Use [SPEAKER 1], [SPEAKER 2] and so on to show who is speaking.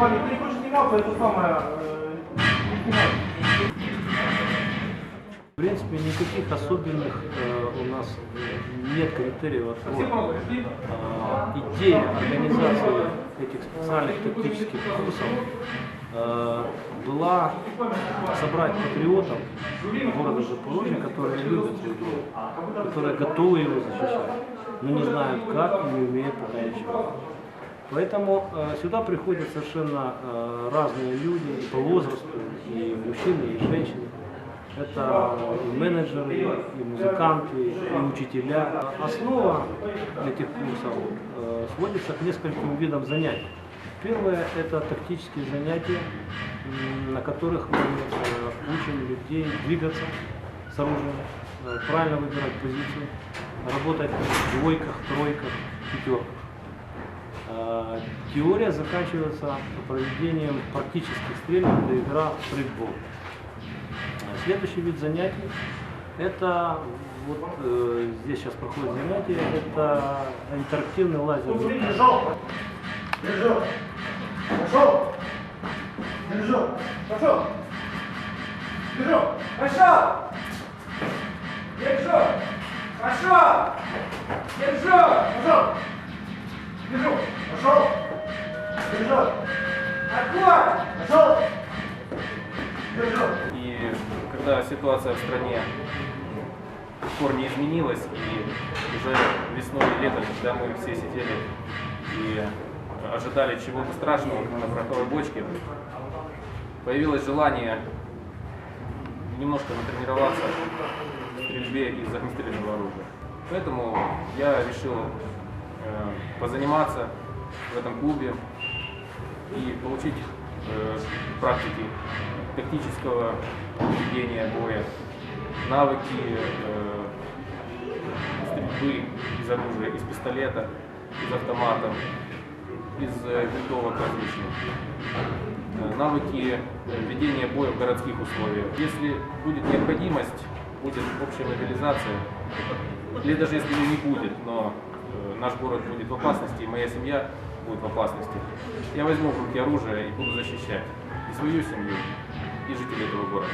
[SPEAKER 1] Ладно, ты хочешь снимался, а это самое... Э, В принципе, никаких особенных э, у нас нет критериев отбора. Э, идея организации этих специальных тактических курсов э, была собрать патриотов города Запорожья, которые любят свой город, которые готовы его защищать, но не знают как и не умеют пока ничего. Поэтому э, сюда приходят совершенно э, разные люди и по возрасту, и мужчины, и женщины. Это и менеджеры, и музыканты, и учителя. Основа этих курсов э, сводится к нескольким видам занятий. Первое – это тактические занятия, на которых мы учим людей двигаться с оружием, правильно выбирать позицию, работать в двойках, тройках, пятерках. Э, Теория заканчивается проведением практических стрельб, это игра в стрельбол. Э, Следующий вид занятий – это вот э, здесь сейчас проходит занятие, это интерактивный лазерный
[SPEAKER 2] Держу! Держу! Пошел! Держу! Пошел! Держу! Пошел! Держу! Пошел! Держу! Пошел! Держу! Пошел!
[SPEAKER 3] И когда ситуация в стране в корне изменилась, и уже весной и летом, когда мы все сидели и ожидали чего-то страшного на пороховой бочке, появилось желание немножко натренироваться в стрельбе из огнестрельного оружия. Поэтому я решил э, позаниматься в этом клубе и получить э, практики тактического ведения боя, навыки э, стрельбы из оружия, из пистолета, из автомата, из э, винтовок различных, Э, навыки ведения боя в городских условиях. Если будет необходимость, будет общая мобилизация, или даже если ее не будет, но э, наш город будет в опасности, и моя семья будет в опасности, я возьму в руки оружие и буду защищать и свою семью, и жителей этого города.